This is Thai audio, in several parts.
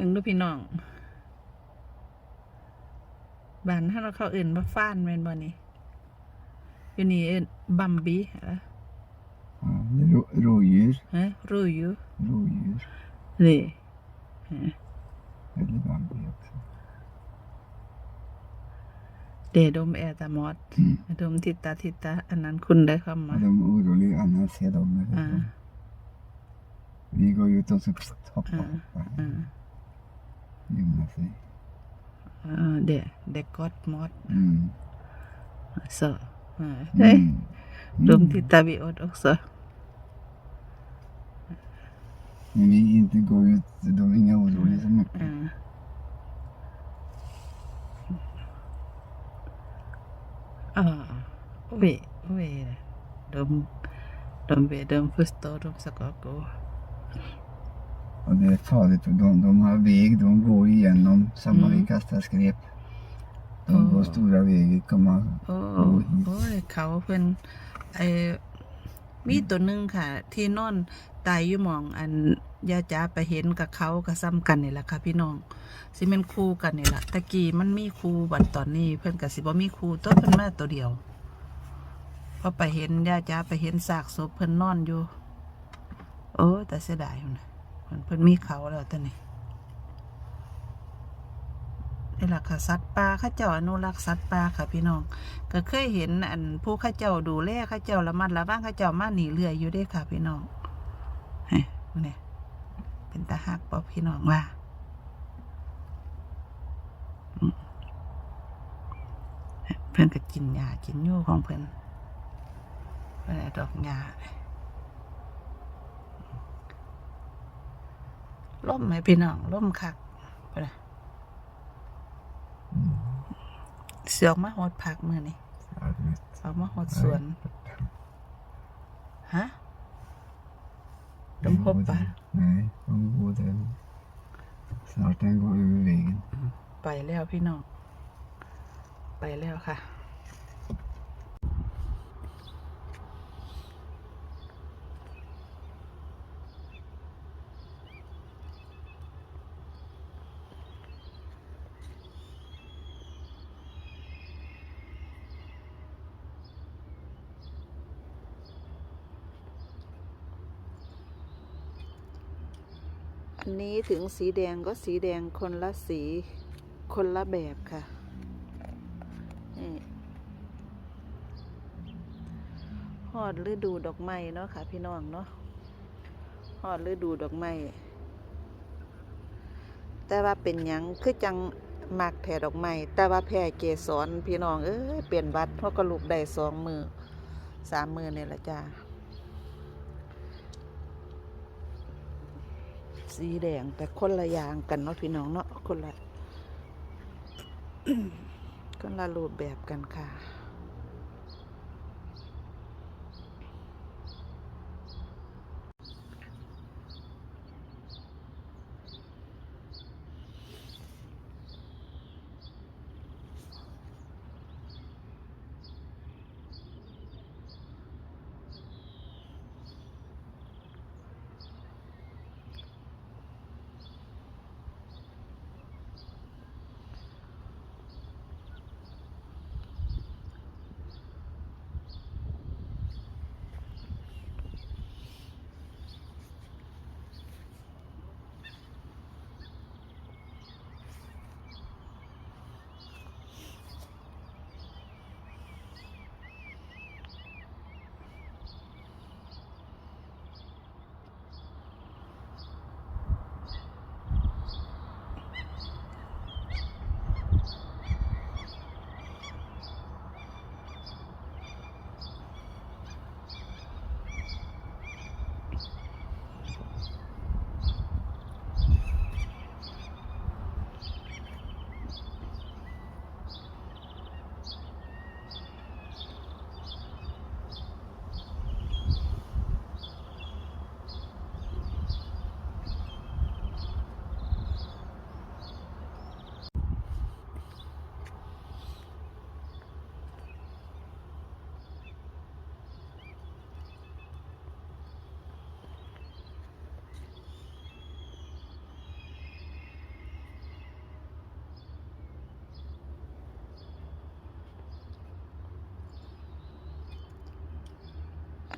มึงดูพี่น้องบ้านถ้าเราเขาเอื่นว่าฟ้านแม่นบ่นี่อยู่นี่เอิ้นบัมบี้เหรอ Ja, det är rå, rådjur. ฮะรู้อยู่ Rådjur. นี่ Eller bambi också. เดดมแอร์ตามอดดมทิตาทิตาอันนั้นคุณได้เข้ามา Och de är oroliga annars ser de det. Ja. Vi går ut och så hoppar, Ja. hoppar. อ่า Gömma sig. อ่าเดเด็กกอดมอด Mm. โซอ่าเฮ้ย Mm. ดมทิตาวิโอดอกโซ Men vi inte går ut, de är inga oroliga så mycket. อ่าอ่าเวเวดมดม Och det är farligt för de, de har väg, de går igenom samma Mm. vi kastar skräp. De Åh. går stora vägar, komma โอ้โอ้ยโอ้ยเขาเพิ่นไอมีตัวหนึ่งค่ะ ที่นอนตายอยู่หมองอันยาจ้าไปเห็นกับเขากับซ้ำกันนี่แหละค่ะพี่น้องสิเป็นคู่กันนี่แหละตะกี้มันมีคู่บัดตอนนี้ เพิ่นกับสิบ่มีคู่ตัวเพิ่นมาตัวเดียวพอไปเห็นยาจ้าไปเห็นซากศพเพิ่นนอนอยู่ โอ้แต่เสียดายอยู่นะ เพิ่นเพิ่นมีเขาแล้วตอนนี้นี่แหละค่ะสัตว์ป่าข้าเจ้าอนุรักษ์สัตว์ป่าค่ะพี่น้อง ก็เคยเห็นอันผู้ข้าเจ้าดูแลข้าเจ้าระมัดระวังข้าเจ้ามาหนีเรืออยู่เด้ค่ะพี่น้องเฮ้ยนี่เป็นตาหักปอพี่น้องว่าเพื่อนก็กินยากินยู่ของเพื่อนเพื่อนดอกยา ล่มไหมพี่น้องล่มคักไปเลยเสือออกมาหดผักมือนี่ Ja, du vet. ออกมาหดสวน ฮะ De går hoppar. där. Nej, de går där. Snart den går över vägen. ไปแล้วพี่น้อง ไปแล้วค่ะ นนี้ถึงสีแดงก็สีแดงคนละสีคนละแบบค่ะนี่ฮอดฤดูดอกไม้เนาะค่ะ พี่น้องเนาะฮอดฤดูดอกไม้แต่ว่าเป็นหยังคือจังมักแผ่ดอกไม้แต่ว่าแผ่เกสรพี่น้องเอ้ยเปลี่ยนบัตเพราะก็ลูกได้สองมือสามมือเนี่ยละจ้า สีแดงแต่คนละอย่างกันเนาะพี่น้องเนาะคนละคนละรูปแบบกันค่ะ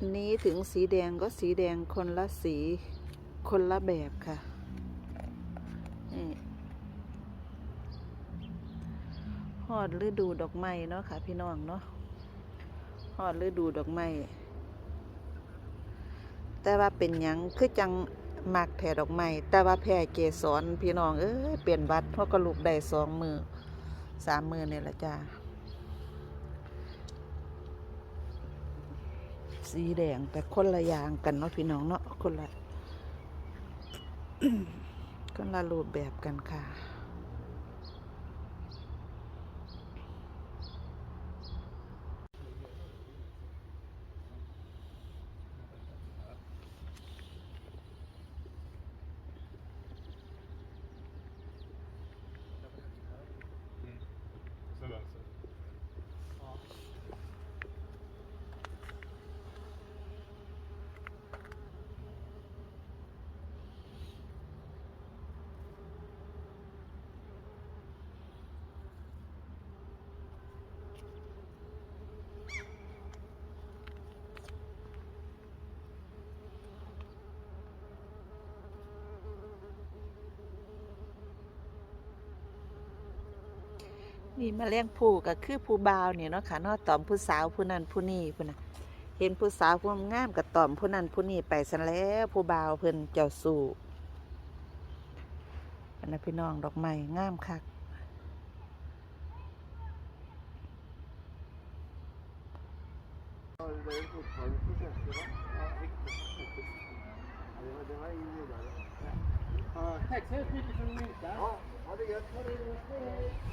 นนี้ถึงสีแดงก็สีแดงคนละสีคนละแบบค่ะนี่ฮอดฤดูดอกไม้เนาะค่ะ พี่น้องเนาะฮอดฤดูดอกไม้แต่ว่าเป็นหยังคือจังมักแผ่ดอกไม้แต่ว่าแผ่เกสรพี่น้องเอ้ยเปลี่ยนบัตเพราะก็ลูกได้สองมือสามมือเนี่ยละจ้า สีแดงแต่คนละอย่างกันเนาะพี่น้องเนาะคนละคนละรูปแบบกันค่ะ นี่มาเลี้ยงผู้ก็คือผู้บ่าวเนี่ยเนาะค่ะนอตอมผู้สาวผู้นั้นผู้นี้ผู้น่ะเห็นผู้สาวผู้งามกับตอมผู้นั้นผู้นี้ไปสันแล้วผู้บ่าวเพิ่นเจ้าสู่อันนั้พี่น้องดอกไม้งามคักเ